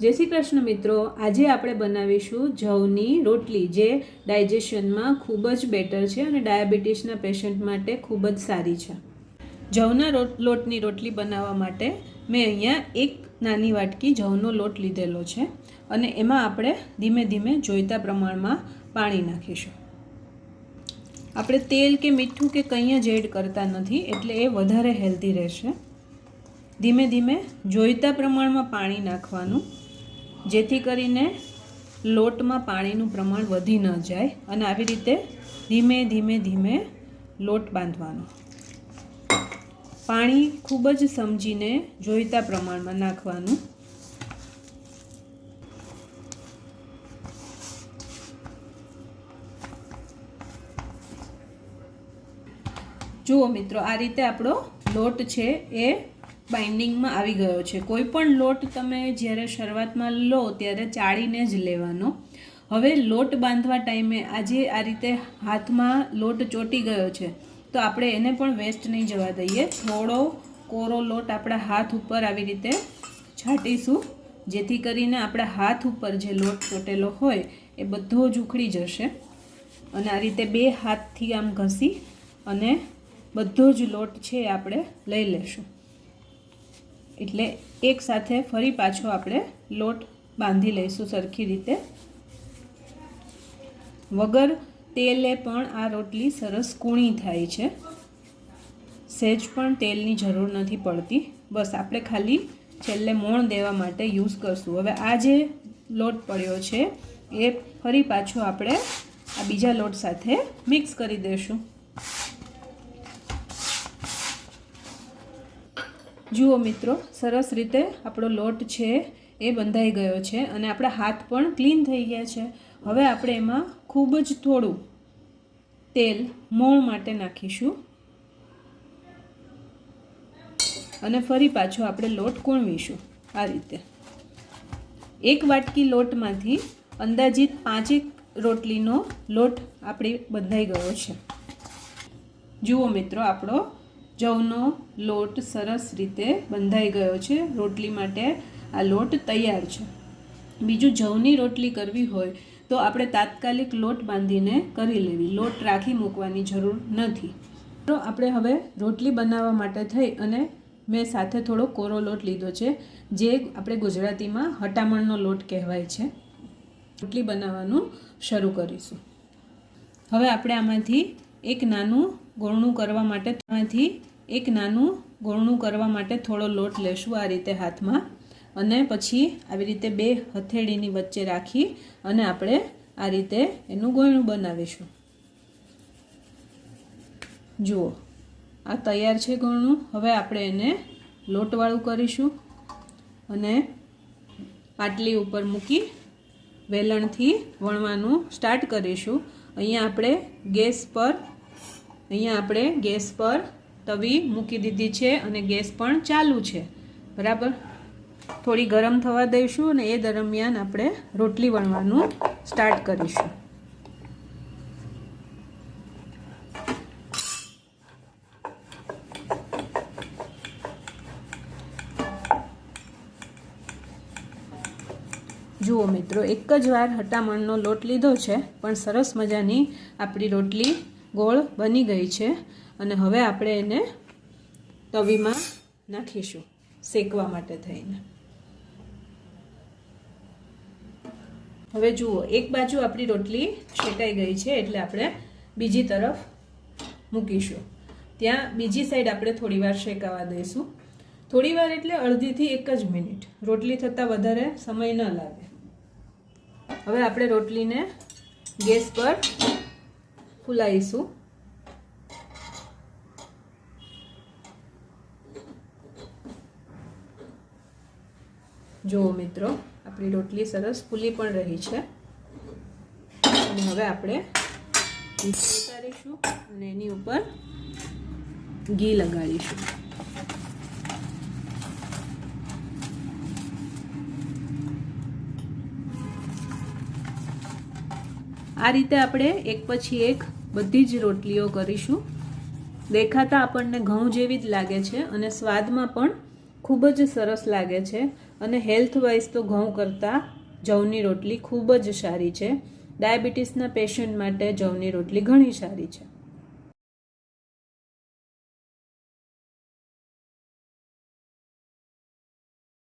જય શ્રી કૃષ્ણ મિત્રો. આજે આપણે બનાવીશું જવની રોટલી, જે ડાયજેશનમાં ખૂબ જ બેટર છે અને ડાયાબિટીસના પેશન્ટ માટે ખૂબ જ સારી છે. જવના લોટની રોટલી બનાવવા માટે મેં અહીંયા એક નાની વાટકી જવનો લોટ લીધેલો છે અને એમાં આપણે ધીમે ધીમે જોઈતા પ્રમાણમાં પાણી નાખીશું. આપણે તેલ કે મીઠું કે કંઈ જ એડ કરતા નથી એટલે એ વધારે હેલ્ધી રહેશે. ધીમે ધીમે જોઈતા પ્રમાણમાં પાણી નાખવાનું જેથી કરીને લોટમાં પાણીનું પ્રમાણ વધી ન જાય અને આવી રીતે ધીમે ધીમે ધીમે લોટ બાંધવાનો. પાણી ખૂબ જ સમજીને જોઈતા પ્રમાણમાં નાખવાનું. જુઓ મિત્રો, આ રીતે આપણો લોટ છે એ બાઇન્ડિંગમાં આવી ગયો છે. કોઈ પણ લોટ તમે જ્યારે શરૂઆતમાં લો ત્યારે ચાળીને જ લેવાનો. હવે લોટ બાંધવા ટાઈમે આજે આ રીતે હાથમાં લોટ ચોટી ગયો છે. તો આપણે એને પણ વેસ્ટ નહીં જવા દઈએ. થોડો કોરો લોટ આપણા હાથ ઉપર આવી રીતે છાંટીશું. જેથી કરીને આપણા હાથ ઉપર જે લોટ ચોટેલો હોય એ બધો જ ઉખડી જશે. અને આ રીતે બે હાથથી આમ ઘસી અને બધો જ લોટ છે આપણે લઈ લેશું. એટલે એક સાથે ફરી પાછો આપણે લોટ બાંધી લઈશું સરખી રીતે. વગર તેલે પણ આ રોટલી સરસ કૂણી થાય છે. સહેજ પણ તેલની જરૂર નથી પડતી. બસ આપણે ખાલી છેલ્લે મોણ દેવા માટે યુઝ કરશું. હવે આ જે લોટ પડ્યો છે, એ ફરી પાછો આપણે આ બીજા લોટ સાથે મિક્સ કરી દઈશું જુઓ મિત્રો, સરસ રીતે આપણો લોટ છે એ બંધાઈ ગયો છે અને આપણા હાથ પણ ક્લીન થઈ ગયા છે. હવે આપણે એમાં ખૂબ જ થોડું તેલ, મોણ માટે નાખીશું. અને ફરી પાછો આપણે લોટ કૂણવીશું આ રીતે. એક વાટકી લોટમાંથી અંદાજિત પાંચેક રોટલીનો લોટ આપણે બંધાઈ ગયો છે. જુઓ મિત્રો આપણો જવનો લોટ સરસ રીતે બંધાઈ ગયો છે. રોટલી માટે આ લોટ તૈયાર છે. બીજું જવની રોટલી કરવી હોય તો આપણે તાત્કાલિક લોટ બાંધીને કરી લેવી. લોટ રાખી મૂકવાની જરૂર નથી. તો આપણે હવે રોટલી બનાવવા માટે થઈ અને મેં સાથે થોડો કોરો લોટ લીધો છે, જે આપણે ગુજરાતીમાં હટામણનો લોટ કહેવાય છે. રોટલી બનાવવાનું શરૂ કરીશું. હવે આપણે આમાંથી એક નાનું ગોળણું કરવા માટે ત્યાંથી એક નાનું ગોળણું કરવા માટે થોડો લોટ લેશું આ રીતે હાથમાં. અને પછી આવી રીતે બે હથેળીની વચ્ચે રાખી અને આપણે આ રીતે એનું ગોળણું બનાવીશું. જુઓ, આ તૈયાર છે ગોળણું. હવે આપણે એને લોટવાળું કરીશું અને પાટલી ઉપર મૂકી વેલણથી વણવાનું સ્ટાર્ટ કરીશું. અહીંયા આપણે ગેસ પર અહીંયા આપણે ગેસ પર તવી મૂકી દીધી છે અને ગેસ પણ ચાલુ છે. બરાબર? થોડી ગરમ થવા દઈશું અને એ દરમિયાન આપણે રોટલી વણવાનું સ્ટાર્ટ કરીશું. જુઓ મિત્રો, એક જ વાર હટામણનો લોટ લીધો છે, પણ સરસ મજાની આપણી રોટલી ગોળ બની ગઈ છે અને હવે આપણે એને તવીમાં નાખીશું શેકવા માટે થઈને. હવે જુઓ, એક બાજુ આપણી રોટલી શેકાઈ ગઈ છે એટલે આપણે બીજી તરફ મૂકીશું. ત્યાં બીજી સાઈડ આપણે થોડીવાર શેકાવા દઈશું. થોડીવાર એટલે અડધીથી એક જ મિનિટ. રોટલી થતાં વધારે સમય ન લાગે. હવે આપણે રોટલીને ગેસ પર ફૂલાવીશું જુઓ મિત્રો, આપણી રોટલી સરસ ફૂલી પણ રહી છે. અને હવે આપણે ઉતારીશું અને એની ઉપર ઘી લગાડીશું. આ રીતે આપણે એક પછી એક બધી જ રોટલીઓ કરીશું. દેખાતા આપણને ઘઉં જેવી જ લાગે છે અને સ્વાદમાં પણ ખૂબ જ સરસ લાગે છે અને હેલ્થ વાઇઝ તો ઘઉં કરતાં જવની રોટલી ખૂબ જ સારી છે. ડાયાબિટીસના પેશન્ટ માટે જવની રોટલી ઘણી સારી છે.